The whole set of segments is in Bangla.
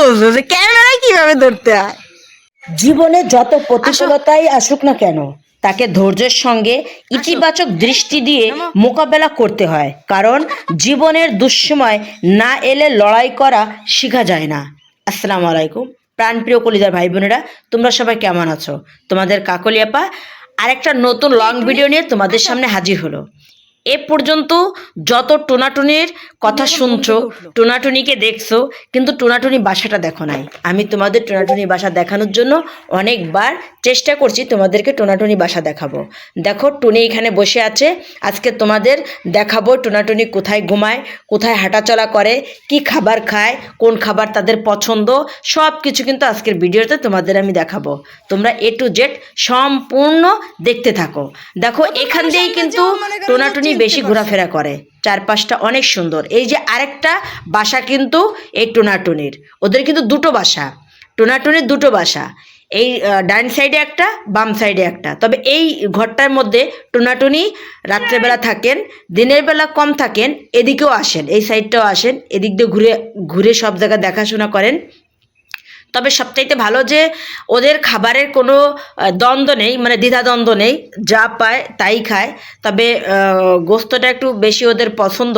বুঝো যে ক্যামেরায় কীভাবে ধরতে হয়? জীবনে যত প্রতিকূলতাই আসুক না কেন তাকে ধৈর্যের সঙ্গে ইতিবাচক দৃষ্টি দিয়ে মোকাবেলা করতে হয় কারণ জীবনের দুঃসময় না এলে লড়াই করা শেখা যায় না। আসসালামু আলাইকুম প্রাণপ্রিয় কলিজার ভাই বোনেরা তোমরা সবাই কেমন আছো? তোমাদের কাকলিয়াপা আরেকটা নতুন লং ভিডিও নিয়ে তোমাদের সামনে হাজির হলো। এ পর্যন্ত যত টোনাটুনির কথা শুনছো টোনাটুনিকে দেখছ কিন্তু টোনাটুনি বাসাটা দেখো নাই। আমি তোমাদের টোনাটুনি বাসা দেখানোর জন্য অনেকবার চেষ্টা করছি তোমাদেরকে টোনাটুনি বাসা দেখাবো। দেখো টুনি এখানে বসে আছে। আজকে তোমাদের দেখাবো টোনাটুনি কোথায় ঘুমায় কোথায় হাঁটাচলা করে কি খাবার খায় কোন খাবার তাদের পছন্দ। সব কিছু কিন্তু আজকের ভিডিওতে তোমাদের আমি দেখাবো। তোমরা এ টু জেড সম্পূর্ণ দেখতে থাকো। দেখো এখান দিয়েই কিন্তু টোনাটুনি বেশি ঘোরাফেরা করে। চারপাশটা অনেক সুন্দর। এই যে আরেকটা বাসা কিন্তু এই টোনাটুনির। ওদের কিন্তু দুটো বাসা। টোনাটুনির দুটো বাসা। এই ডান সাইডে একটা, বাম সাইডে একটা। তবে এই ঘরটার মধ্যে টোনাটুনি রাত্রেবেলা থাকেন, দিনের বেলা কম থাকেন, এদিকেও আসেন, এই সাইডটাও আসেন, এদিক দিয়ে ঘুরে ঘুরে সব জায়গা দেখাশোনা করেন। তবে সবচাইতে ভালো যে ওদের খাবারের কোনো দ্বন্দ্ব নেই মানে দ্বিধাদ্বন্দ্ব নেই, যা পায় তাই খায়। তবে গোস্তটা একটু বেশি ওদের পছন্দ।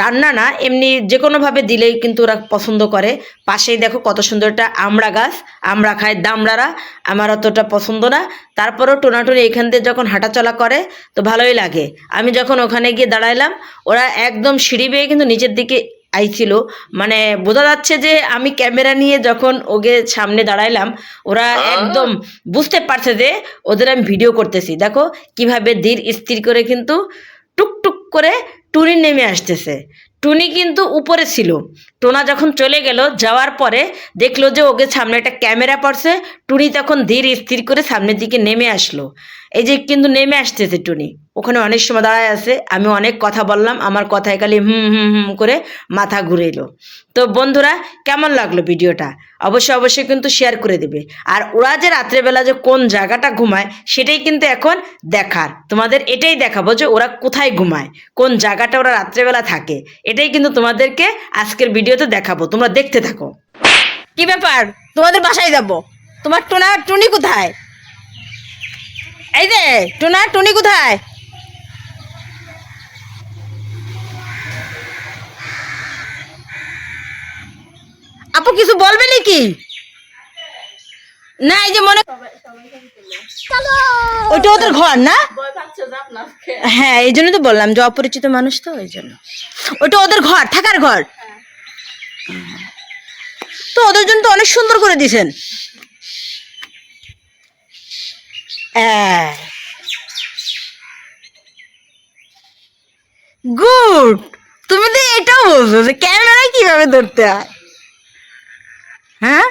রান্না না, এমনি যে কোনোভাবে দিলেই কিন্তু ওরা পছন্দ করে। পাশেই দেখো কত সুন্দর একটা আমড়া গাছ। আমড়া খায় দামড়ারা, আমার অতটা পছন্দ না। তারপরেও টোনাটুনি এখান দিয়ে যখন হাঁটাচলা করে, তো ভালোই লাগে। আমি যখন ওখানে গিয়ে দাঁড়াইলাম, ওরা একদম সিঁড়ি বেয়ে কিন্তু নিচের দিকে আইছিল। মানে বোঝা যাচ্ছে যে আমি ক্যামেরা নিয়ে যখন ওকে সামনে দাঁড়াইলাম ওরা একদম বুঝতে পারছে যে ওদের আমি ভিডিও করতেছি। দেখো কীভাবে ধীর স্থির করে কিন্তু টুকটুক করে টুনি নেমে আসতেছে। টুনি কিন্তু উপরে ছিল। টোনা যখন চলে গেল, যাওয়ার পরে দেখল যে ওকে সামনে একটা ক্যামেরা পড়ছে। টুনি তখন ধীর স্থির করে সামনের দিকে নেমে আসলো। এই যে কিন্তু নেমে আসতেছে টুনি। ওখানে অনেক সময় দাঁড়ায় আছে। আমি অনেক কথা বললাম। আমার কথায় খালি হুম হুম হুম করে মাথা ঘুরে এলো তো বন্ধুরা, কেমন লাগল ভিডিওটা? অবশ্যই অবশ্যই কিন্তু শেয়ার করে দেবে। আর ওরা যে রাত্রেবেলা যে কোন জায়গাটা ঘুমায়, সেটাই কিন্তু এখন দেখার। তোমাদের এটাই দেখাবো যে ওরা কোথায় ঘুমায়, কোন জায়গাটা ওরা রাত্রেবেলা থাকে। এটাই কিন্তু তোমাদেরকে আজকের ভিডিওতে দেখাবো, তোমরা দেখতে থাকো। কি ব্যাপার? তোমাদের বাসায় যাব? তোমার টোনা টুনি কোথায়? এই যে, টোনা টুনি কোথায়? আপু, কিছু বলবে নাকি? না, এই যে মনে ওইটা ওদের ঘর, না? হ্যাঁ এই জন্য তো বললাম যে অপরিচিত মানুষ তো ওই জন্য। ওইটা ওদের ঘর, থাকার ঘর। তো ওদের জন্য তো অনেক সুন্দর করে দিছেন। গুড। তুমি তো এটাও বলছো যে ক্যামেরা কীভাবে ধরতে হয়? হ্যাঁ?